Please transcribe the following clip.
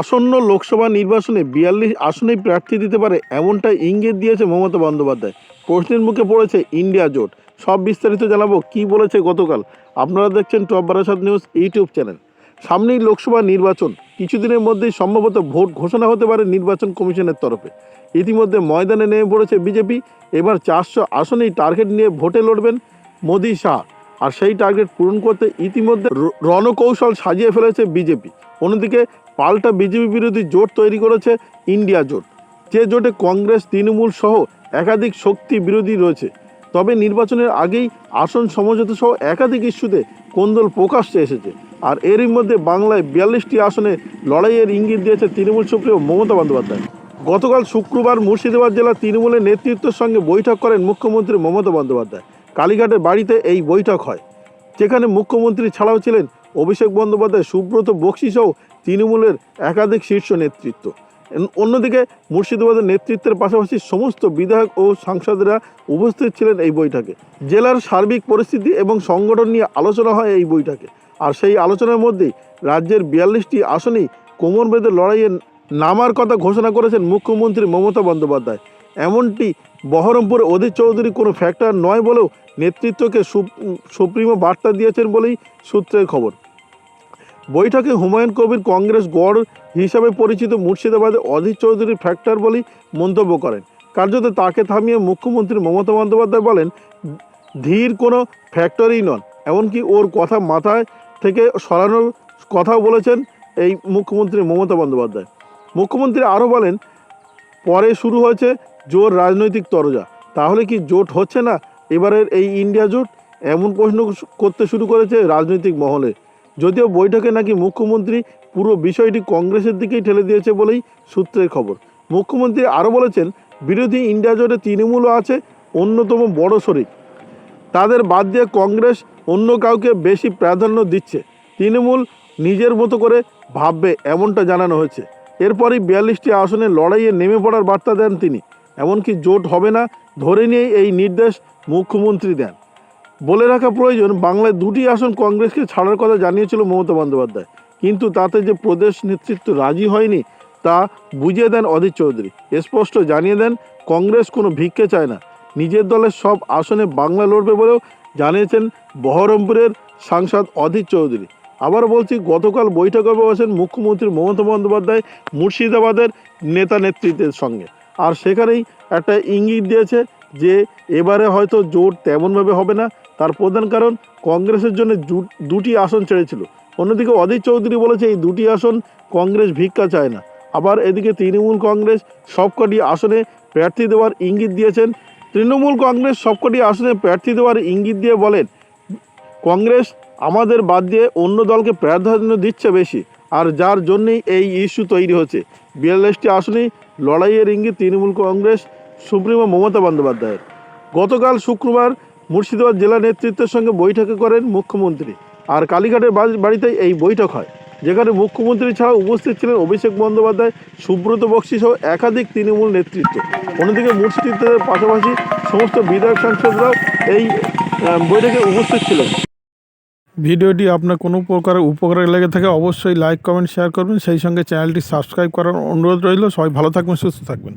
আসন্ন লোকসভা নির্বাচনে বিয়াল্লিশ আসনেই প্রার্থী দিতে পারে এমনটা ইঙ্গিত দিয়েছে মমতা বন্দ্যোপাধ্যায়। প্রশ্নের মুখে পড়েছে ইন্ডিয়া জোট। সব বিস্তারিত জানাব কি বলেছে গতকাল। আপনারা দেখছেন top Barasat news YouTube channel. সামনেই লোকসভা নির্বাচন। কিছুদিনের মধ্যেই সম্ভবত ভোট ঘোষণা হতে পারে নির্বাচন কমিশনের তরফে। ইতিমধ্যে ময়দানে নেমে পড়েছে বিজেপি। এবার চারশো আসনেই টার্গেট নিয়ে ভোটে লড়বেন মোদি শাহ। আর সেই টার্গেট পূরণ করতে ইতিমধ্যে রণকৌশল সাজিয়ে ফেলেছে বিজেপি। অন্যদিকে পাল্টা বিজেপি বিরোধী জোট তৈরি করেছে ইন্ডিয়া জোট। যে জোটে কংগ্রেস, তৃণমূল সহ একাধিক শক্তি বিরোধী রয়েছে। তবে নির্বাচনের আগেই আসন সমঝোতা সহ একাধিক ইস্যুতে কোন্দল প্রকাশ্যে এসেছে। আর এরই মধ্যে বাংলায় বিয়াল্লিশটি আসনে লড়াইয়ের ইঙ্গিত দিয়েছে তৃণমূল সুপ্রিয় মমতা বন্দ্যোপাধ্যায়। গতকাল শুক্রবার মুর্শিদাবাদ জেলা তৃণমূলের নেতৃত্বের সঙ্গে বৈঠক করেন মুখ্যমন্ত্রী মমতা বন্দ্যোপাধ্যায়। কালীঘাটের বাড়িতে এই বৈঠক হয়। যেখানে মুখ্যমন্ত্রী ছাড়াও ছিলেন অভিষেক বন্দ্যোপাধ্যায় সুব্রত বক্সি সহ তৃণমূলের একাধিক শীর্ষ নেতৃত্ব। অন্যদিকে মুর্শিদাবাদের নেতৃত্বের পাশাপাশি সমস্ত বিধায়ক ও সাংসদরা উপস্থিত ছিলেন এই বৈঠকে। জেলার সার্বিক পরিস্থিতি এবং সংগঠন নিয়ে আলোচনা হয় এই বৈঠকে। আর সেই আলোচনার মধ্যেই রাজ্যের বিয়াল্লিশটি আসনেই কোমর বেঁধে লড়াইয়ে নামার কথা ঘোষণা করেছেন মুখ্যমন্ত্রী মমতা বন্দ্যোপাধ্যায়। এমনটি বহরমপুরে অধীর চৌধুরী কোনো ফ্যাক্টর নয় বলেও নেতৃত্বকে সুপ- সুপ্রিমো বার্তা দিয়েছেন বলেই সূত্রের খবর। বৈঠকে হুমায়ুন কবির কংগ্রেস গড় হিসাবে পরিচিত মুর্শিদাবাদে অধীর চৌধুরী ফ্যাক্টর বলেই মন্তব্য করেন। কার্যত তাকে থামিয়ে মুখ্যমন্ত্রী মমতা বন্দ্যোপাধ্যায় বলেন, ধীর কোনো ফ্যাক্টরি নন। এমনকি ওর কথা মাথায় থেকে সরানোর কথাও বলেছেন এই মুখ্যমন্ত্রী মমতা বন্দ্যোপাধ্যায়। মুখ্যমন্ত্রী আরও বলেন, পরে শুরু হয়েছে জোর রাজনৈতিক তরজা। তাহলে কি জোট হচ্ছে না এবারের এই ইন্ডিয়া জোট? এমন প্রশ্ন করতে শুরু করেছে রাজনৈতিক মহলে। যদিও বৈঠকে নাকি মুখ্যমন্ত্রী পুরো বিষয়টি কংগ্রেসের দিকেই ঠেলে দিয়েছে বলেই সূত্রের খবর। মুখ্যমন্ত্রী আরও বলেছেন, বিরোধী ইন্ডিয়া জোটে তৃণমূলও আছে, অন্যতম বড় শরিক। তাদের বাদ দিয়ে কংগ্রেস অন্য কাউকে বেশি প্রাধান্য দিচ্ছে। তৃণমূল নিজের মতো করে ভাববে এমনটা জানানো হয়েছে। এরপরই বিয়াল্লিশটি আসনে লড়াইয়ে নেমে পড়ার বার্তা দেন তিনি। এমনকি জোট হবে না ধরে নিয়েই এই নির্দেশ মুখ্যমন্ত্রী দেন। বলে রাখা প্রয়োজন, বাংলায় দুটি আসন কংগ্রেসকে ছাড়ার কথা জানিয়েছিল মমতা বন্দ্যোপাধ্যায়। কিন্তু তাতে যে প্রদেশ নেতৃত্ব রাজি হয়নি, তা বুঝিয়ে দেন অধীর চৌধুরী। স্পষ্ট জানিয়ে দেন, কংগ্রেস কোনো ভিক্ষে চায় না। নিজের দলের সব আসনে বাংলা লড়বে বলেও জানিয়েছেন বহরমপুরের সাংসদ অধীর চৌধুরী। আবার বলছি, গতকাল বৈঠকে বসেন মুখ্যমন্ত্রী মমতা বন্দ্যোপাধ্যায় মুর্শিদাবাদের নেতা নেতৃত্বের সঙ্গে। আর সেখানেই একটা ইঙ্গিত দিয়েছে যে এবারে হয়তো জোট তেমনভাবে হবে না। তার প্রধান কারণ কংগ্রেসের জন্য দুটি আসন ছেড়েছিল। অন্যদিকে অধীর চৌধুরী বলেছে, এই দুটি আসন কংগ্রেস ভিক্ষা চায় না। আবার এদিকে তৃণমূল কংগ্রেস সবকটি আসনে প্রার্থী দেওয়ার ইঙ্গিত দিয়েছেন। তৃণমূল কংগ্রেস সবকটি আসনে প্রার্থী দেওয়ার ইঙ্গিত দিয়ে বলেন, কংগ্রেস আমাদের বাদ দিয়ে অন্য দলকে প্রাধান্য দিচ্ছে বেশি, আর যার জন্যই এই ইস্যু তৈরি হচ্ছে। বিয়াল্লিশটি আসনেই লড়াইয়ের ইঙ্গিত তৃণমূল কংগ্রেস সুপ্রিমো মমতা বন্দ্যোপাধ্যায়ের। গতকাল শুক্রবার মুর্শিদাবাদ জেলা নেতৃত্বের সঙ্গে বৈঠকে করেন মুখ্যমন্ত্রী। আর কালীঘাটের বাড়ি- বাড়িতে এই বৈঠক হয়, যেখানে মুখ্যমন্ত্রী ছাড়া উপস্থিত ছিলেন অভিষেক বন্দ্যোপাধ্যায়, সুব্রত বক্সি সহ একাধিক তৃণমূল নেতৃত্ব। অন্যদিকে মুর্শিদাবাদের পাশাপাশি সমস্ত বিধায়ক সাংসদরাও এই বৈঠকে উপস্থিত ছিলেন। ভিডিওটি আপনার কোনো প্রকার উপকারে লেগে থাকে অবশ্যই লাইক, কমেন্ট, শেয়ার করবেন। সেই সঙ্গে চ্যানেলটি সাবস্ক্রাইব করার অনুরোধ রইল। সবাই ভালো থাকবেন, সুস্থ থাকবেন।